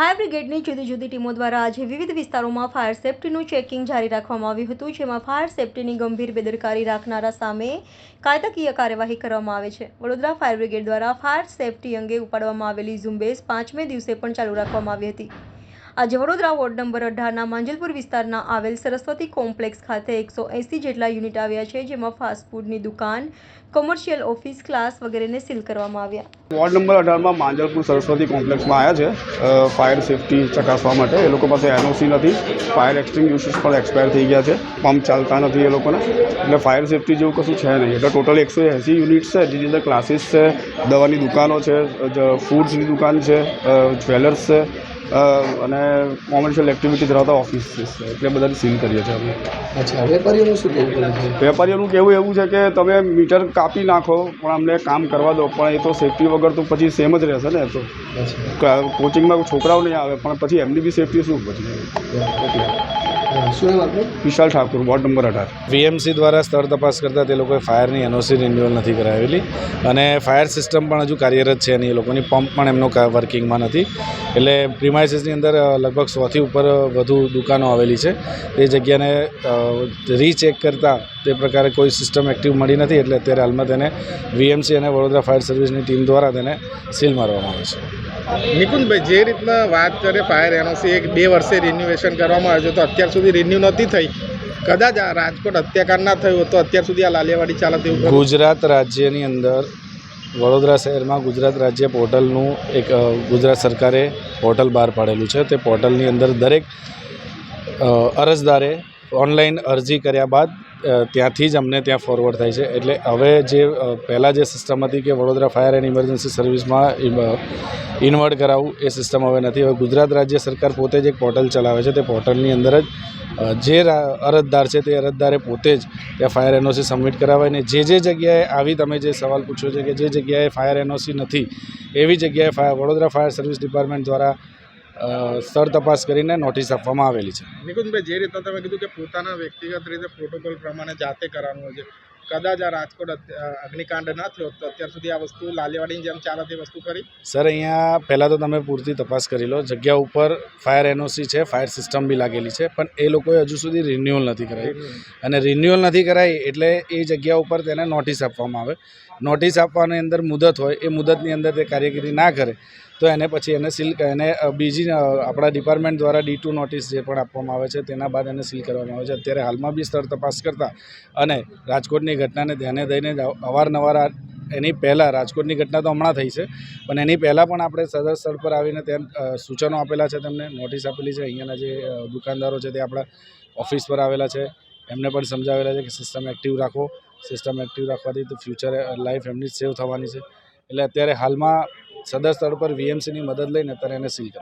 Fire બ્રિગેડની જુદી જુદી ટીમો દ્વારા આજે વિવિધ વિસ્તારોમાં ફાયર સેફટીનું ચેકિંગ જારી રાખવામાં આવ્યું હતું, જેમાં ફાયર સેફટીની ગંભીર બેદરકારી રાખનારા સામે કાયદાકીય કાર્યવાહી કરવામાં આવે છે. વડોદરા ફાયર બ્રિગેડ દ્વારા ફાયર સેફટી અંગે ઉપાડવામાં આવેલી ઝુંબેશ પાંચમે દિવસે પણ ચાલુ રાખવામાં આવી હતી. આજે વડોદરા વોર્ડ નંબર અઢારના માંજલપુર વિસ્તારના આવેલ સરસ્વતી કોમ્પ્લેક્સ ખાતે એકસો એંસી જેટલા યુનિટ આવ્યા છે, જેમાં ફાસ્ટફૂડની દુકાન કોમર્શિયલ ઓફિસ ક્લાસ વગેરેને સીલ કરવામાં આવ્યા. વોર્ડ નંબર અઢારમાં માંજલપુર સરસ્વતી કોમ્પ્લેક્સમાં આવ્યા છે. ફાયર સેફટી ચકાસવા માટે. એ લોકો પાસે એનઓસી નથી. ફાયર એક્સટિંગ્યુશર્સ પણ એક્સપાયર થઈ ગયા છે. પંપ ચાલતા નથી એ લોકોને. એટલે ફાયર સેફટી જેવું કશું છે નહીં. એટલે ટોટલ એકસો એંસી યુનિટ્સ છે, જેની અંદર ક્લાસીસ છે, દવાની દુકાનો છે ફૂડ્સની દુકાન છે જ્વેલર્સ છે અને કોમર્શિયલ એક્ટિવિટી ધરાવતા ઓફિસ છે એટલે બધાને સીલ કરીએ છીએ અમે. અચ્છા વેપારીઓનું શું કહેવું છે? વેપારીઓનું કહેવું એવું છે કે તમે મીટર કાપી નાખો પણ અમને કામ કરવા દો પણ એ તો સેફટી વગર તો પછી સેમ જ રહેશે ને તો. કોચિંગમાં છોકરાઓ નહીં આવે પણ પછી એમની બી સેફટી શું પછી? શું નામ આપનું? વિશાલ ઠાકુર વોર્ડ નંબર અઢાર. વીએમસી દ્વારા સ્થળ તપાસ કરતાં તે લોકોએ ફાયરની એનઓસી રિન્યુઅલ નથી કરાવેલી અને ફાયર સિસ્ટમ પણ હજુ કાર્યરત છે નહીં એ લોકોની પંપ પણ એમનો વર્કિંગમાં નથી. એટલે પ્રિમાઇસીસની અંદર લગભગ સોથી ઉપર વધુ દુકાનો આવેલી છે. તે જગ્યાને રીચેક કરતાં તે પ્રકારે કોઈ સિસ્ટમ એક્ટિવ મળી નથી એટલે અત્યારે હાલમાં તેને વીએમસી અને વડોદરા ફાયર સર્વિસની ટીમ દ્વારા તેને સીલ મારવામાં આવે છે. નિકુંજભાઈ, જે રીતના વાત કરે ફાયર એનઓસી એક બે વર્ષે રિન્યુએશન કરવામાં આવ્યું તો અત્યાર સુધી રિન્યુ નહોતી થઈ. કદાચ આ રાજકોટ હત્યાકાંડ ના થયું તો અત્યાર સુધી આ લાલિયાવાડી ચાલત એવું ગુજરાત રાજ્યની અંદર, વડોદરા શહેરમાં ગુજરાત રાજ્ય પોર્ટલનું એક ગુજરાત સરકારે પોર્ટલ બહાર પાડેલું છે. તે પોર્ટલની અંદર દરેક અરજદારે ઓનલાઈન અરજી કર્યા બાદ ત્યાંથી જ અમને ત્યાં ફોરવર્ડ થાય છે. એટલે હવે જે પહેલાં જે સિસ્ટમ હતી કે વડોદરા ફાયર એન્ડ ઇમરજન્સી સર્વિસમાં ઇન્વર્ટ કરાવવું, એ સિસ્ટમ હવે નથી. હવે ગુજરાત રાજ્ય સરકાર પોતે જ એક પોર્ટલ ચલાવે છે. તે પોર્ટલની અંદર જ જે અરજદાર છે તે અરજદારે પોતે જ ત્યાં ફાયર એનઓસી સબમિટ કરાવે ને જે જે જગ્યાએ આવી તમે જે સવાલ પૂછ્યો છે કે જે જગ્યાએ ફાયર એનઓસી નથી, એવી જગ્યાએ fire Vadodara fire service department દ્વારા સ્થળ તપાસ કરીને નોટિસ આપવામાં આવેલી છે. નિકુંજભાઈ જે રીતના તમે કીધું કે પોતાના વ્યક્તિગત રીતે પ્રોટોકોલ પ્રમાણે જાતે કરવાનું હોય છે. કદાચ આ રાજકોટ અગ્નિકાંડ ના થયો તો અત્યાર સુધી આ વસ્તુ લાલેવાડીની જેમ ચાલે તે વસ્તુ કરી? સર અહીંયા પહેલાં તો તમે પૂરતી તપાસ કરી લો. જગ્યા ઉપર ફાયર એનઓસી છે ફાયર સિસ્ટમ બી લાગેલી છે પણ એ લોકોએ હજુ સુધી રિન્યુઅલ નથી કરાવી અને રિન્યુઅલ નથી કરાવી એટલે એ જગ્યા ઉપર તેને નોટિસ આપવામાં આવે. નોટિસ આપવાની અંદર મુદત હોય એ મુદતની અંદર તે કાર્યગીરી ના કરે. તો એને પછી એને સીલ એને બીજી આપણા ડિપાર્ટમેન્ટ દ્વારા ડી ટુ નોટિસ જે પણ આપવામાં આવે છે, તેના બાદ એને સીલ કરવામાં આવે છે. અત્યારે હાલમાં બી સ્થળ તપાસ કરતાં અને રાજકોટની ઘટનાને ધ્યાને દઈને અવારનવાર એની પહેલાં, રાજકોટની ઘટના તો હમણાં થઈ છે, પણ એની પહેલાં પણ આપણે સદર સ્થળ પર આવીને તેમ સૂચનો આપેલા છે તેમને, નોટિસ આપેલી છે. અહીંયાના જે દુકાનદારો છે તે આપણા ઓફિસ પર આવેલા છે. એમને પણ સમજાવેલા છે કે સિસ્ટમ એક્ટિવ રાખો. સિસ્ટમ એક્ટિવ રાખવાથી તો ફ્યુચર લાઈફ એમની સેવ થવાની છે. એટલે અત્યારે હાલમાં સદર સ્થળ પર વીએમસીની મદદ લઈને અત્યારે એને સીલ